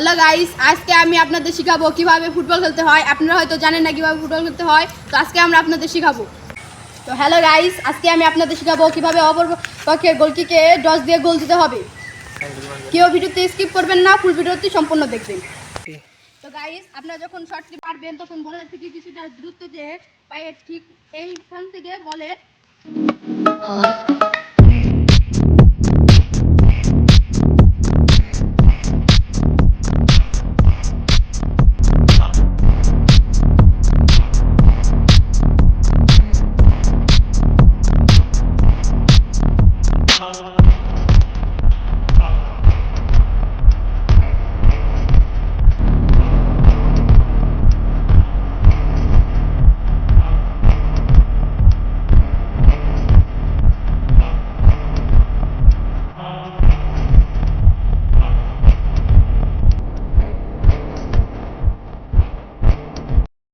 Hello guys আজকে আমি আপনাদের শেখাবো কীভাবে ফুটবল খেলতে হয়। আপনারা হয়তো জানেন না কীভাবে ফুটবল খেলতে হয়। তো আজকে আমরা আপনাদের শেখাবো। তো হ্যালো গাইস আজকে আমি আপনাদের শেখাবো কীভাবে অপর পক্ষের গোলকিকে ডস দিয়ে গোল দিতে হবে। কেউ ভিডিওতে স্কিপ করবেন না ফুল ভিডিওতে সম্পূর্ণ দেখবেন। তো গাইস আপনারা যখন শর্টটি পারবেন তখন বলের থেকে কিছুটা দ্রুত যে পায়ের ঠিক এইখান থেকে বলের